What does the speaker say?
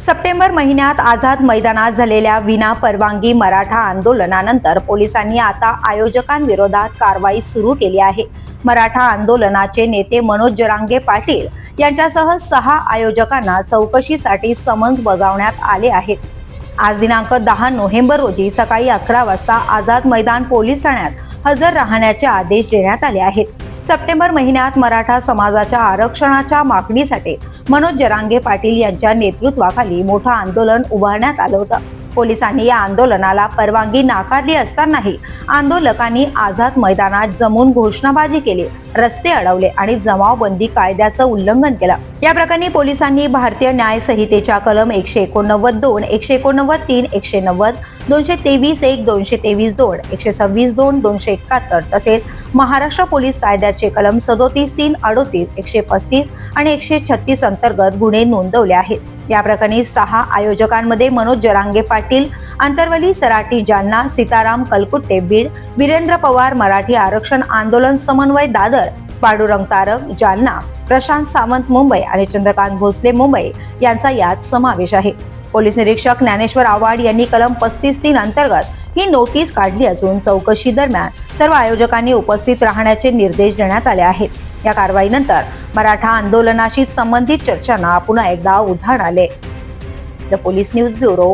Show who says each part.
Speaker 1: September महिन्यात आझाद मैदानात झालेल्या विना परवानगी मराठा आंदोलनानंतर पोलिसांनी आता आयोजकांविरोधात कारवाई सुरू केली आहे. मराठा आंदोलनाचे नेते मनोज जरांगे पाटील यांच्यासह सहा आयोजकांना चौकशीसाठी समन्स बजावण्यात आले आहेत. आज दिनांक दहा नोव्हेंबर रोजी सकाळी अकरा वाजता आझाद मैदान पोलीस ठाण्यात हजर राहण्याचे आदेश देण्यात आले आहेत. सप्टेंबर महिन्यात मराठा समाजाच्या आरक्षणाच्या मागणीसाठी मनोज जरांगे पाटील यांच्या नेतृत्वाखाली मोठं आंदोलन उभारण्यात आलं होतं. पोलिसांनी या आंदोलनाला परवानगी नाकारली असतानाही आंदोलकांनी आझाद मैदानात जमून घोषणाबाजी केली रस्ते अडवले आणि जमावबंदी कायद्याचं उल्लंघन केलं. या प्रकरणी पोलिसांनी भारतीय न्याय संहितेच्या कलम एकशे एकोणनव्वद दोन एकशे एकोणनव्वद तीन एकशे नव्वद दोनशे तेवीस एक दोनशे तेवीस दोन एकशे सव्वीस दोन दोनशे एकाहत्तर तसेच महाराष्ट्र पोलीस कायद्याचे कलम सदोतीस तीन अडोतीस एकशे पस्तीस आणि एकशे छत्तीस अंतर्गत गुन्हे नोंदवले आहेत. या प्रकरणी सहा आयोजकांमध्ये मनोज जरांगे पाटील आंतरवली सराटी जालना सीताराम कलकुट्टे बीड वीरेंद्र पवार मराठी आरक्षण आंदोलन समन्वय दादर पांडुरंग तारक जालना प्रशांत सावंत मुंबई आणि चंद्रकांत भोसले मुंबई यांचा यात समावेश आहे. पोलीस निरीक्षक ज्ञानेश्वर आव्हाड यांनी कलम पस्तीस तीन अंतर्गत ही नोटीस काढली असून चौकशी दरम्यान सर्व आयोजकांनी उपस्थित राहण्याचे निर्देश देण्यात आले आहेत. या कारवाईनंतर मराठा आंदोलनाशी संबंधित चर्चांना पुन्हा एकदा उधाण आले. The police news bureau